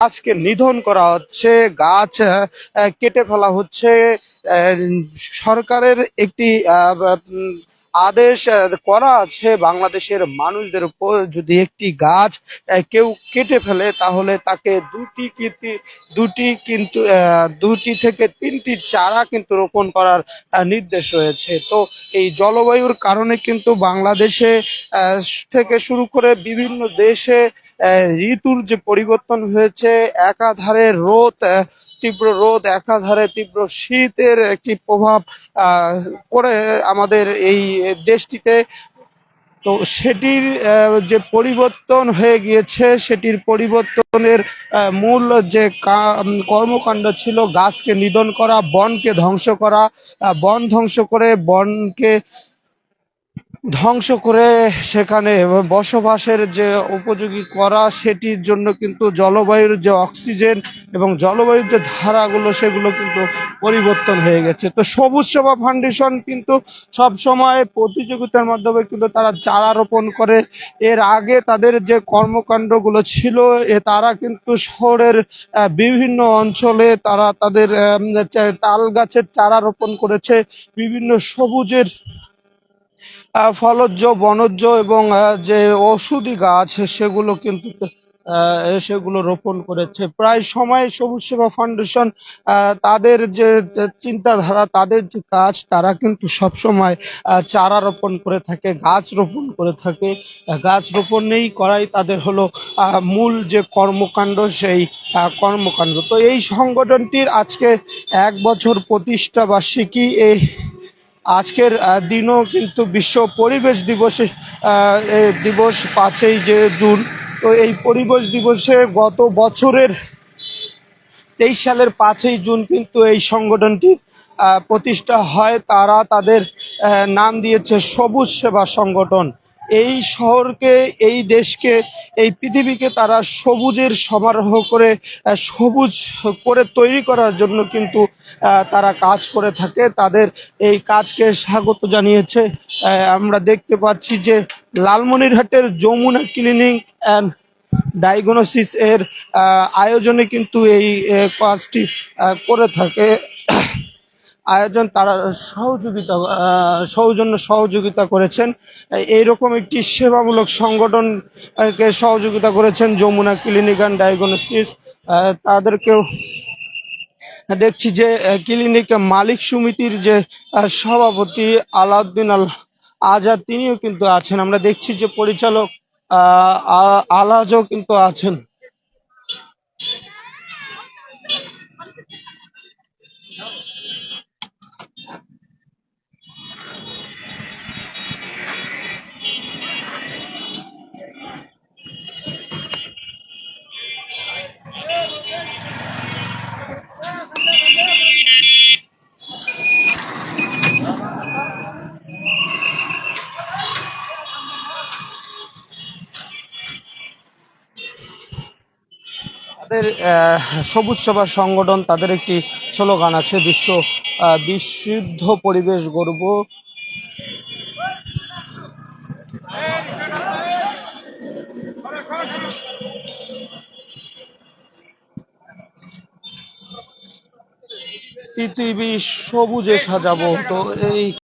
গাছকে নিধন করা হচ্ছে, গাছ কেটে ফেলা হচ্ছে। সরকারের একটি আদেশ করা আছে বাংলাদেশের মানুষদের উপর। যদি একটি গাছ কেউ কেটে ফেলে, তাহলে তাকে দুটি কি দুটি কিন্তু দুটি থেকে তিনটি চারা কিন্তু রোপণ করার নির্দেশ রয়েছে। তো এই জলবায়ুর কারণে কিন্তু বাংলাদেশে থেকে শুরু করে বিভিন্ন দেশে ঋতুর যে পরিবর্তন হয়েছে, একাধারে রোদ তীব্র রোদ, একাধারে তীব্র শীতের একটি প্রভাব পড়ে আমাদের এই দেশটিতে। তো সেটির যে পরিবর্তন হয়ে গিয়েছে, সেটির পরিবর্তনের মূল যে কর্মকাণ্ড ছিল গাছকে নিধন করা, বনকে ধ্বংস করা। বন ধ্বংস করে বনকে ধ্বংস করে সেখানে বসবাসের যে উপযোগী করা সেটির জন্য কিন্তু জলবায়ুর যে অক্সিজেন এবং জলবায়ুর যে ধারাগুলো, সেগুলো কিন্তু পরিবর্তন হয়ে গেছে। তো সবুজ সেবা ফাউন্ডেশন কিন্তু সব সময় প্রতিযোগিতার মাধ্যমে কিন্তু তারা চারা রোপণ করে। এর আগে তাদের যে কর্মকাণ্ডগুলো ছিল, এ তারা কিন্তু শহরের বিভিন্ন অঞ্চলে তারা তাদের তাল গাছের চারা রোপণ করেছে। বিভিন্ন সবুজের ফলজ বনজ এবং যে ঔষধি গাছ, সেগুলো কিন্তু সেগুলো রোপণ করেছে। প্রায় সময় সবুজ সেবা ফাউন্ডেশন তাদের যে চিন্তাধারা, তাদের যে কাজ, তারা কিন্তু সবসময় চারা রোপণ করে থাকে, গাছ রোপণ করে থাকে। গাছ রোপণেই করাই তাদের হলো মূল যে কর্মকাণ্ড, সেই কর্মকাণ্ড। তো এই সংগঠনটির আজকে এক বছর প্রতিষ্ঠা বার্ষিকী, এই আজকের দিনও কিন্তু বিশ্ব পরিবেশ দিবসে দিবস পাঁচই যে জুন। তো এই পরিবেশ দিবসে গত বছরের তেইশ সালের পাঁচই জুন কিন্তু এই সংগঠনটি প্রতিষ্ঠা হয়। তারা তাদের নাম দিয়েছে সবুজ সেবা সংগঠন। এই শহরকে, এই দেশকে, এই পৃথিবীকে তারা সবুজের সমারোহ করে সবুজ করে তৈরি করার জন্য কিন্তু তারা কাজ করে থাকে। তাদের এই কাজকে স্বাগত জানিয়েছে। আমরা দেখতে পাচ্ছি যে লালমনিরহাটের যমুনা ক্লিনিক অ্যান্ড ডায়াগনোসিস এর আয়োজনে কিন্তু এই কাজটি করে থাকে। আয়োজন তারা সহযোগিতা সৌজন্য সহযোগিতা করেছেন। এইরকম একটি সেবামূলক সংগঠন আহ, কে সহযোগিতা করেছেন যমুনা ক্লিনিক অ্যান্ড ডায়াগনোসিস তাদেরকেও দেখছি যে ক্লিনিক মালিক সমিতির যে সভাপতি আলাউদ্দিন আল আজাদ তিনিও কিন্তু আছেন। আমরা দেখছি যে পরিচালক আহ, আলাজও কিন্তু আছেন। তাদের সবুজ সেবা সংগঠন তাদের একটি স্লোগান আছে, বিশ্ব বিশুদ্ধ পরিবেশ গড়ব। পৃথিবী সবুজে সাজাবো, তো এই